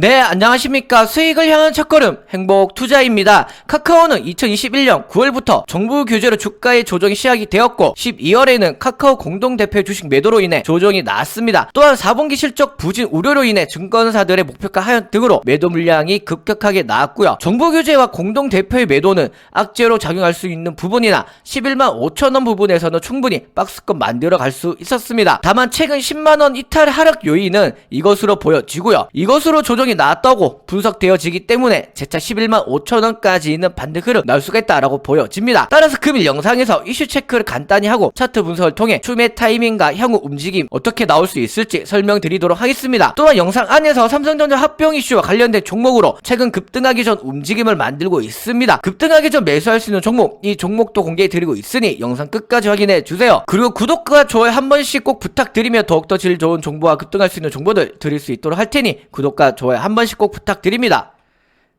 네, 안녕하십니까. 수익을 향한 첫걸음, 행복 투자입니다. 카카오는 2021년 9월부터 정부 규제로 주가의 조정이 시작이 되었고, 12월에는 카카오 공동 대표 주식 매도로 인해 조정이 나왔습니다. 또한 4분기 실적 부진 우려로 인해 증권사들의 목표가 하연 등으로 매도 물량이 급격하게 나왔고요. 정부 규제와 공동 대표의 매도는 악재로 작용할 수 있는 부분이나 11만 5천 원 부분에서는 충분히 박스권 만들어 갈 수 있었습니다. 다만 최근 10만 원 이탈 하락 요인은 이것으로 보여지고요. 이것으로 조정이 나왔다고 분석되어지기 때문에 재차 11만 5천원까지는 반등 흐름 나올 수가 있다라고 보여집니다. 따라서 금일 영상에서 이슈 체크를 간단히 하고 차트 분석을 통해 추매 타이밍과 향후 움직임 어떻게 나올 수 있을지 설명드리도록 하겠습니다. 또한 영상 안에서 삼성전자 합병 이슈와 관련된 종목으로 최근 급등하기 전 움직임을 만들고 있습니다. 급등하기 전 매수할 수 있는 종목 이 종목도 공개해드리고 있으니 영상 끝까지 확인해 주세요. 그리고 구독과 좋아요 한 번씩 꼭 부탁드리며 더욱더 질 좋은 정보와 급등할 수 있는 정보들 드릴 수 있도록 할 테니 구독과 좋아요 한 번씩 꼭 부탁드립니다.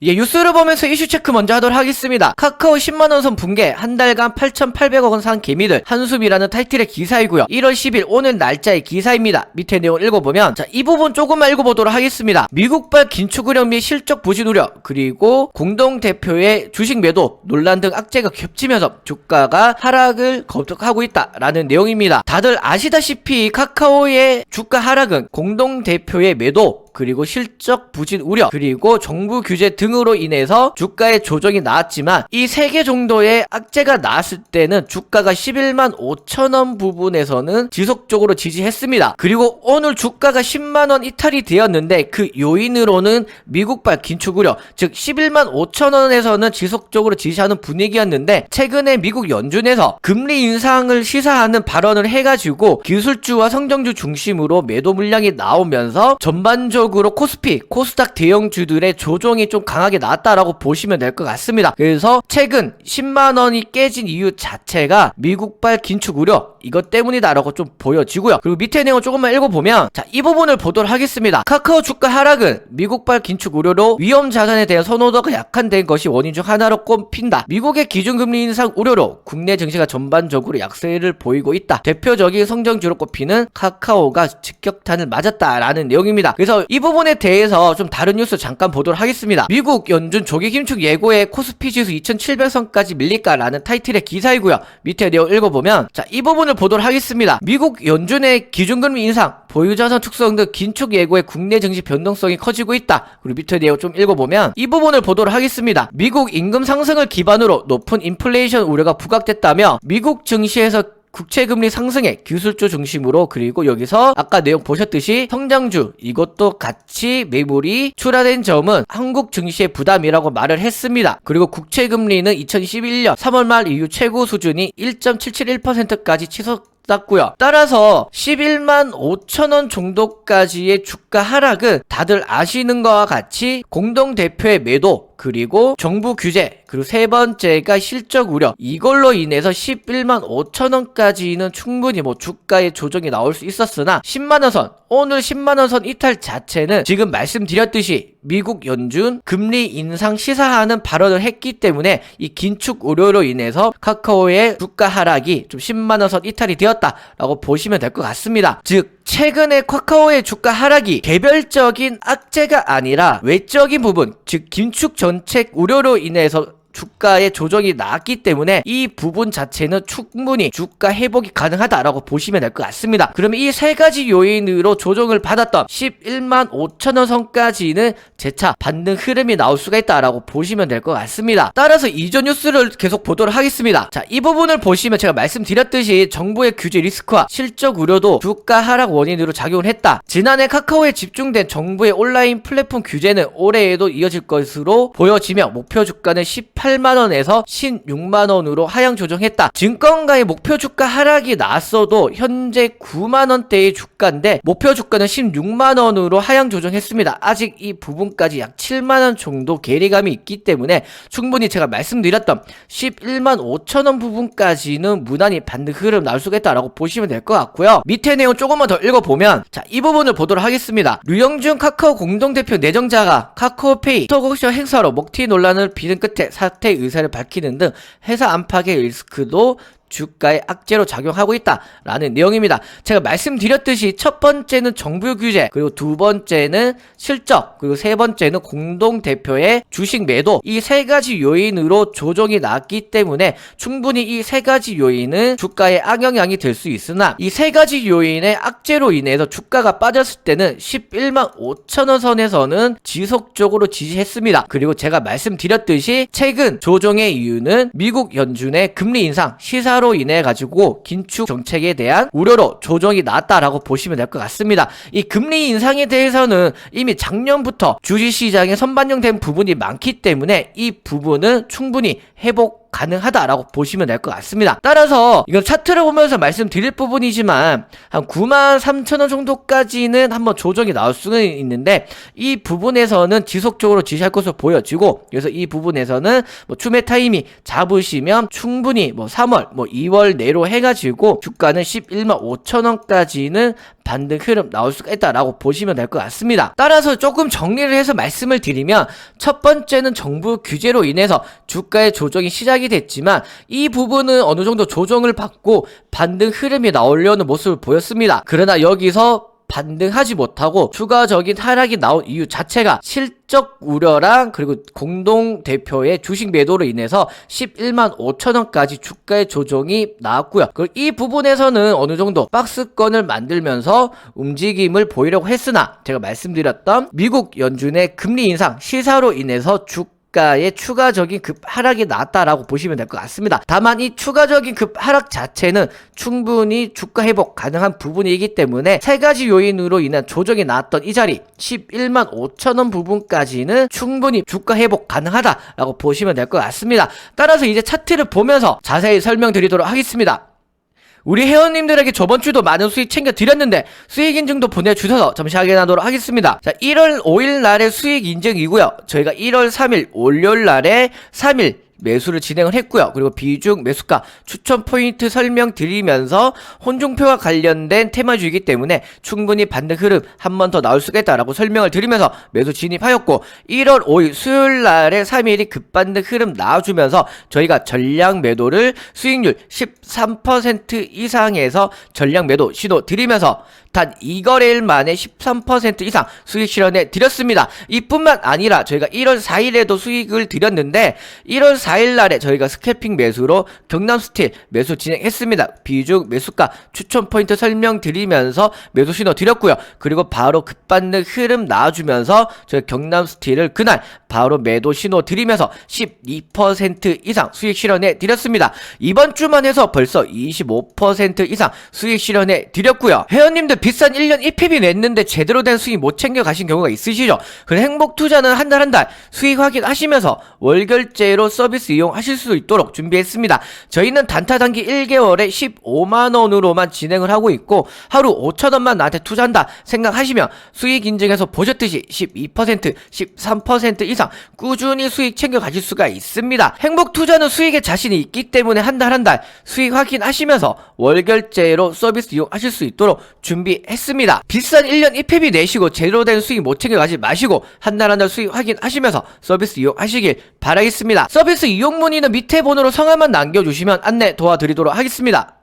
예, 뉴스를 보면서 이슈 체크 먼저 하도록 하겠습니다. 카카오 10만원 선 붕괴, 한 달간 8,800억 원 산 개미들, 한숨이라는 타이틀의 기사이고요. 1월 10일 오늘 날짜의 기사입니다. 밑에 내용 읽어보면, 자, 이 부분 조금만 읽어보도록 하겠습니다. 미국발 긴축 우려 및 실적 부진 우려, 그리고 공동대표의 주식 매도, 논란 등 악재가 겹치면서 주가가 하락을 거듭하고 있다라는 내용입니다. 다들 아시다시피 카카오의 주가 하락은 공동대표의 매도, 그리고 실적 부진 우려, 그리고 정부 규제 등으로 인해서 주가의 조정이 나왔지만 이 세 개 정도의 악재가 나왔을 때는 주가가 11만 5천 원 부분에서는 지속적으로 지지했습니다. 그리고 오늘 주가가 10만 원 이탈이 되었는데 그 요인으로는 미국발 긴축 우려, 즉 11만 5천 원에서는 지속적으로 지지하는 분위기였는데 최근에 미국 연준에서 금리 인상을 시사하는 발언을 해가지고 기술주와 성장주 중심으로 매도 물량이 나오면서 전반적으로 코스피, 코스닥 대형주들의 조정이 좀 강하게 나왔다라고 보시면 될 것 같습니다. 그래서 최근 10만 원이 깨진 이유 자체가 미국발 긴축 우려 이것 때문이다라고 좀 보여지고요. 그리고 밑에 내용 조금만 읽어보면 자 이 부분을 보도록 하겠습니다. 카카오 주가 하락은 미국발 긴축 우려로 위험 자산에 대한 선호도가 약한된 것이 원인 중 하나로 꼽힌다. 미국의 기준금리 인상 우려로 국내 증시가 전반적으로 약세를 보이고 있다. 대표적인 성장주로 꼽히는 카카오가 직격탄을 맞았다라는 내용입니다. 그래서 이 부분에 대해서 좀 다른 뉴스 잠깐 보도록 하겠습니다. 미국 연준 조기 긴축 예고에 코스피 지수 2700선까지 밀릴까라는 타이틀의 기사이고요. 밑에 내용 읽어보면 자 이 부분 을 보도록 하겠습니다. 미국 연준의 기준금리 인상, 보유자산 축소등 등 긴축 예고에 국내 증시 변동성이 커지고 있다. 그리고 밑에 내용 좀 읽어보면 이 부분을 보도록 하겠습니다. 미국 임금 상승을 기반으로 높은 인플레이션 우려가 부각됐다며 미국 증시에서 국채금리 상승에 기술주 중심으로 그리고 여기서 아까 내용 보셨듯이 성장주 이것도 같이 매물이 출하된 점은 한국 증시의 부담이라고 말을 했습니다. 그리고 국채금리는 2011년 3월 말 이후 최고 수준이 1.771%까지 치솟 땄고요. 따라서 11만 5천 원 정도까지의 주가 하락은 다들 아시는 것과 같이 공동 대표의 매도 그리고 정부 규제 그리고 세 번째가 실적 우려 이걸로 인해서 11만 5천 원까지는 충분히 뭐 주가의 조정이 나올 수 있었으나 10만 원 선 오늘 10만 원 선 이탈 자체는 지금 말씀드렸듯이 미국 연준 금리 인상 시사하는 발언을 했기 때문에 이 긴축 우려로 인해서 카카오의 주가 하락이 좀 10만 원 선 이탈이 되었다라고 보시면 될 것 같습니다. 즉 최근에 카카오의 주가 하락이 개별적인 악재가 아니라 외적인 부분, 즉 긴축 정책 우려로 인해서 주가의 조정이 나왔기 때문에 이 부분 자체는 충분히 주가 회복이 가능하다라고 보시면 될 것 같습니다. 그러면 이 세 가지 요인으로 조정을 받았던 11만 5천원 선까지는 재차 반등 흐름이 나올 수가 있다라고 보시면 될 것 같습니다. 따라서 이전 뉴스를 계속 보도록 하겠습니다. 자, 이 부분을 보시면 제가 말씀드렸듯이 정부의 규제 리스크와 실적 우려도 주가 하락 원인으로 작용을 했다. 지난해 카카오에 집중된 정부의 온라인 플랫폼 규제는 올해에도 이어질 것으로 보여지며 목표 주가는 18 만원에서 16만원으로 하향 조정했다. 증권가의 목표 주가 하락이 났어도 현재 9만원대의 주가인데 목표 주가는 16만원으로 하향 조정했습니다. 아직 이 부분까지 약 7만원 정도 괴리감이 있기 때문에 충분히 제가 말씀드렸던 11만 5천원 부분까지는 무난히 반등 흐름 나올 수가 있다라고 보시면 될 것 같고요. 밑에 내용 조금만 더 읽어보면 자 이 부분을 보도록 하겠습니다. 류영준 카카오 공동대표 내정자가 카카오페이 스톡옵션 행사로 먹튀 논란을 비는 끝에 사퇴 의사를 밝히는 등 회사 안팎의 리스크도 주가에 악재로 작용하고 있다라는 내용입니다. 제가 말씀드렸듯이 첫 번째는 정부 규제, 그리고 두 번째는 실적, 그리고 세 번째는 공동 대표의 주식 매도 이 세 가지 요인으로 조정이 났기 때문에 충분히 이 세 가지 요인은 주가에 악영향이 될 수 있으나 이 세 가지 요인의 악재로 인해서 주가가 빠졌을 때는 11만 5천 원 선에서는 지속적으로 지지했습니다. 그리고 제가 말씀드렸듯이 최근 조정의 이유는 미국 연준의 금리 인상 시사 로 인해 가지고 긴축 정책에 대한 우려로 조정이 났다라고 보시면 될 것 같습니다. 이 금리 인상에 대해서는 이미 작년부터 주식시장에 선반영된 부분이 많기 때문에 이 부분은 충분히 회복 가능하다라고 보시면 될 것 같습니다. 따라서 이건 차트를 보면서 말씀드릴 부분이지만 한 9만 3천 원 정도까지는 한번 조정이 나올 수는 있는데 이 부분에서는 지속적으로 지시할 것으로 보여지고 그래서 이 부분에서는 뭐 추매 타이밍 잡으시면 충분히 뭐 3월 뭐 2월 내로 해가지고 주가는 11만 5천 원까지는 반등 흐름 나올 수가 있다라고 보시면 될 것 같습니다. 따라서 조금 정리를 해서 말씀을 드리면 첫 번째는 정부 규제로 인해서 주가의 조정이 시작이 됐지만 이 부분은 어느 정도 조정을 받고 반등 흐름이 나오려는 모습을 보였습니다. 그러나 여기서 반등하지 못하고 추가적인 하락이 나온 이유 자체가 실적 우려랑 그리고 공동 대표의 주식 매도로 인해서 11만 5천 원까지 주가의 조정이 나왔고요. 이 부분에서는 어느 정도 박스권을 만들면서 움직임을 보이려고 했으나 제가 말씀드렸던 미국 연준의 금리 인상 시사로 인해서 주주 가의 추가적인 급 하락이 나왔다라고 보시면 될 것 같습니다. 다만 이 추가적인 급 하락 자체는 충분히 주가 회복 가능한 부분이기 때문에 세 가지 요인으로 인한 조정이 나왔던 이 자리 11만 5천 원 부분까지는 충분히 주가 회복 가능하다라고 보시면 될 것 같습니다. 따라서 이제 차트를 보면서 자세히 설명드리도록 하겠습니다. 우리 회원님들에게 저번 주도 많은 수익 챙겨드렸는데 수익 인증도 보내주셔서 잠시 확인하도록 하겠습니다. 자, 1월 5일 날의 수익 인증이고요. 저희가 1월 3일 월요일 날에 3일 매수를 진행을 했고요. 그리고 비중 매수가 추천 포인트 설명드리면서 혼종표와 관련된 테마주이기 때문에 충분히 반등 흐름 한 번 더 나올 수가 있다라고 설명을 드리면서 매수 진입하였고 1월 5일 수요일 날에 3일이 급반등 흐름 나와주면서 저희가 전량 매도를 수익률 13% 이상에서 전량 매도 신호 드리면서 단 2거래일 만에 13% 이상 수익 실현해 드렸습니다. 이뿐만 아니라 저희가 1월 4일에도 수익을 드렸는데 1월 4일 날에 저희가 스캐핑 매수로 경남 스틸 매수 진행했습니다. 비중 매수가 추천 포인트 설명드리면서 매수 신호 드렸고요. 그리고 바로 급반등 흐름 나와주면서 저희 경남 스틸을 그날 바로 매도 신호 드리면서 12% 이상 수익 실현해 드렸습니다. 이번 주만 해서 벌써 25% 이상 수익 실현해 드렸고요. 회원님들 비싼 1년 1핍이 냈는데 제대로 된 수익 못 챙겨 가신 경우가 있으시죠? 그래 행복 투자는 한 달 한 달 수익 확인하시면서 월결제로 서비스 이용하실 수 있도록 준비했습니다. 저희는 단타 단기 1개월에 15만 원으로만 진행을 하고 있고 하루 5천 원만 나한테 투자한다 생각하시면 수익 인증에서 보셨듯이 12% 13% 이상 꾸준히 수익 챙겨 가실 수가 있습니다. 행복 투자는 수익에 자신이 있기 때문에 한 달 한 달 수익 확인하시면서 월결제로 서비스 이용하실 수 있도록 준비 했습니다. 비싼 1년 1핍이 내시고 제대로 된 수익 못 챙겨 가지 마시고 한 달 한 달 수익 확인하시면서 서비스 이용하시길 바라겠습니다. 서비스 이용 문의는 밑에 번호로 성함만 남겨주시면 안내 도와드리도록 하겠습니다.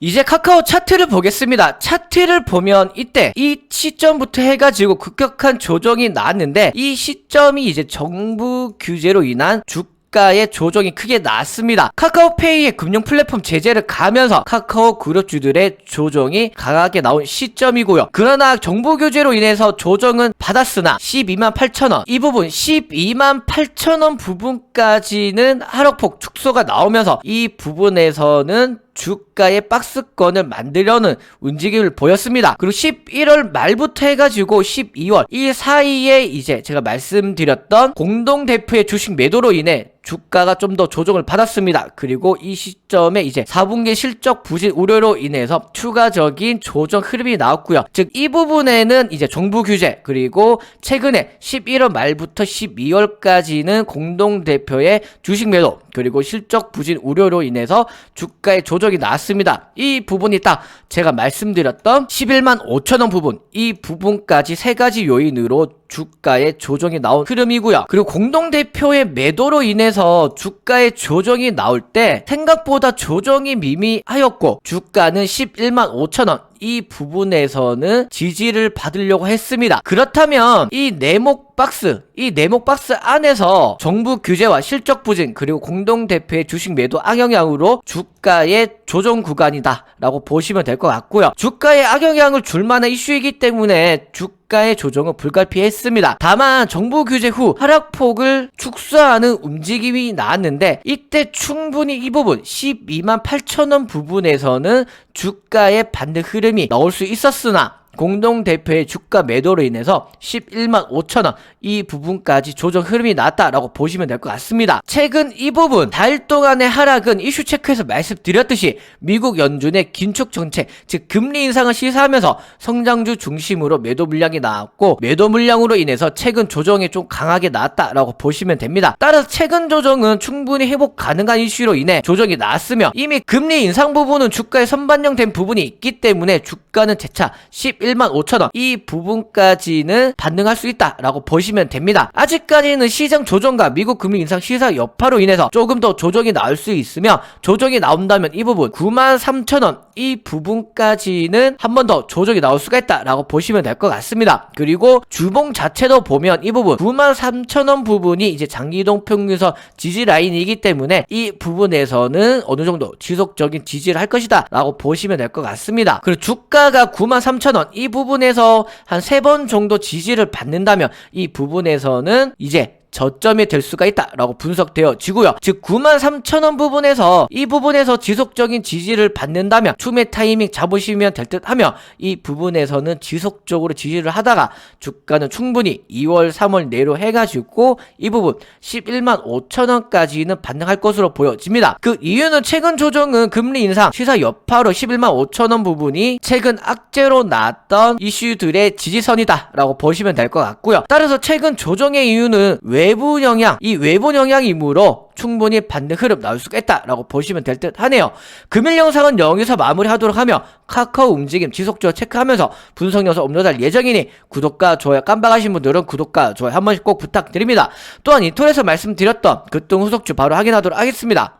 이제 카카오 차트를 보겠습니다. 차트를 보면 이때 이 시점부터 해가지고 급격한 조정이 나왔는데 이 시점이 이제 정부 규제로 인한 주 가의 조정이 크게 났습니다. 카카오페이의 금융 플랫폼 제재를 가면서 카카오 그룹주들의 조정이 강하게 나온 시점이고요. 그러나 정부 규제로 인해서 조정은 받았으나 12만 8천 원. 이 부분 12만 8천 원 부분까지는 하락폭 축소가 나오면서 이 부분에서는 주가의 박스권을 만들려는 움직임을 보였습니다. 그리고 11월 말부터 해가지고 12월 이 사이에 이제 제가 말씀드렸던 공동 대표의 주식 매도로 인해 주가가 좀 더 조정을 받았습니다. 그리고 이 시점에 이제 4분기 실적 부진 우려로 인해서 추가적인 조정 흐름이 나왔고요. 즉 이 부분에는 이제 정부 규제 그리고 최근에 11월 말부터 12월까지는 공동 대표의 주식 매도 그리고 실적 부진 우려로 인해서 주가의 조정이 나왔습니다. 이 부분이 딱 제가 말씀드렸던 11만 5천 원 부분 이 부분까지 세 가지 요인으로 주가의 조정이 나온 흐름이고요. 그리고 공동 대표의 매도로 인해서 부분에서 주가의 조정이 나올 때 생각보다 조정이 미미하였고 주가는 11만 5천원 이 부분에서는 지지를 받으려고 했습니다. 그렇다면 이 네목 박스, 이 네목 박스 안에서 정부 규제와 실적 부진 그리고 공동 대표의 주식 매도 악영향으로 주가의 조정 구간이다라고 보시면 될 것 같고요. 주가의 악영향을 줄 만한 이슈이기 때문에 주 가의 조정은 불가피했습니다. 다만 정부 규제 후 하락폭을 축소하는 움직임이 나왔는데 이때 충분히 이 부분 12만 8천 원 부분에서는 주가의 반대 흐름 이 나올 수 있었으나 공동대표의 주가 매도로 인해서 11만 5천원 이 부분까지 조정 흐름이 나왔다라고 보시면 될 것 같습니다. 최근 이 부분 달 동안의 하락은 이슈 체크에서 말씀드렸듯이 미국 연준의 긴축 정책 즉 금리 인상을 시사하면서 성장주 중심으로 매도 물량이 나왔고 매도 물량으로 인해서 최근 조정이 좀 강하게 나왔다라고 보시면 됩니다. 따라서 최근 조정은 충분히 회복 가능한 이슈로 인해 조정이 나왔으며 이미 금리 인상 부분은 주가에 선반영된 부분이 있기 때문에 주가 는 재차 11만 5천원 이 부분까지는 반등할 수 있다라고 보시면 됩니다. 아직까지는 시장 조정과 미국 금리 인상 시사 여파로 인해서 조금 더 조정이 나올 수 있으며 조정이 나온다면 이 부분 9만 3천원 이 부분까지는 한 번 더 조정이 나올 수가 있다라고 보시면 될 것 같습니다. 그리고 주봉 자체도 보면 이 부분 9만 3천원 부분이 이제 장기동 평균선 지지 라인이기 때문에 이 부분에서는 어느 정도 지속적인 지지를 할 것이다 라고 보시면 될 것 같습니다. 그리고 주가가 9만 3천원 이 부분에서 한 세 번 정도 지지를 받는다면 이 부분에서는 이제 저점이 될 수가 있다라고 분석되어지고요. 즉 9만 3천 원 부분에서 이 부분에서 지속적인 지지를 받는다면 추매 타이밍 잡으시면 될 듯하며 이 부분에서는 지속적으로 지지를 하다가 주가는 충분히 2월 3월 내로 해가지고 이 부분 11만 5천 원까지는 반등할 것으로 보여집니다. 그 이유는 최근 조정은 금리 인상 시사 여파로 11만 5천 원 부분이 최근 악재로 나왔던 이슈들의 지지선이다라고 보시면 될 것 같고요. 따라서 최근 조정의 이유는 외부 영향, 이 외부 영향이므로 충분히 반등 흐름 나올 수가 있다라고 보시면 될 듯 하네요. 금일 영상은 여기서 마무리하도록 하며 카카오 움직임 지속적으로 체크하면서 분석 영상 업로드할 예정이니 구독과 좋아요 깜빡하신 분들은 구독과 좋아요 한 번씩 꼭 부탁드립니다. 또한 인터넷에서 말씀드렸던 급등 후속주 바로 확인하도록 하겠습니다.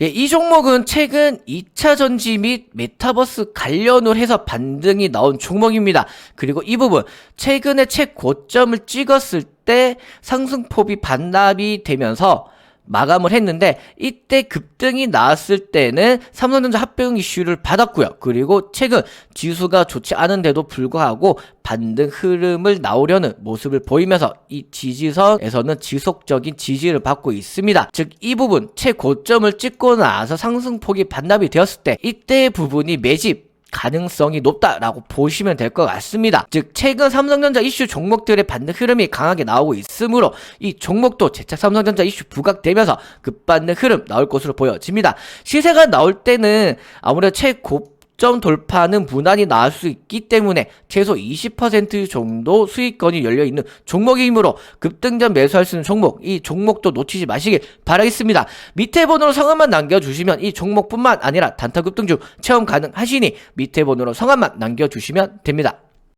예, 이 종목은 최근 2차 전지 및 메타버스 관련을 해서 반등이 나온 종목입니다. 그리고 이 부분 최근에 최고점을 찍었을 때 상승폭이 반납이 되면서 마감을 했는데 이때 급등이 나왔을 때는 삼성전자 합병 이슈를 받았고요. 그리고 최근 지수가 좋지 않은데도 불구하고 반등 흐름을 나오려는 모습을 보이면서 이 지지선에서는 지속적인 지지를 받고 있습니다. 즉 이 부분 최고점을 찍고 나서 상승폭이 반납이 되었을 때 이때의 부분이 매집 가능성이 높다라고 보시면 될 것 같습니다. 즉 최근 삼성전자 이슈 종목들의 반등 흐름이 강하게 나오고 있으므로 이 종목도 재차 삼성전자 이슈 부각되면서 급반등 흐름 나올 것으로 보여집니다. 시세가 나올 때는 아무래도 최고 점 돌파는 무난히 나올 수 있기 때문에 최소 20% 정도 수익권이 열려 있는 종목이므로 급등전 매수할 수 있는 종목 이 종목도 놓치지 마시길 바라겠습니다. 밑에 번호로 성함만 남겨주시면 이 종목뿐만 아니라 단타 급등 중 체험 가능하시니 밑에 번호로 성함만 남겨주시면 됩니다.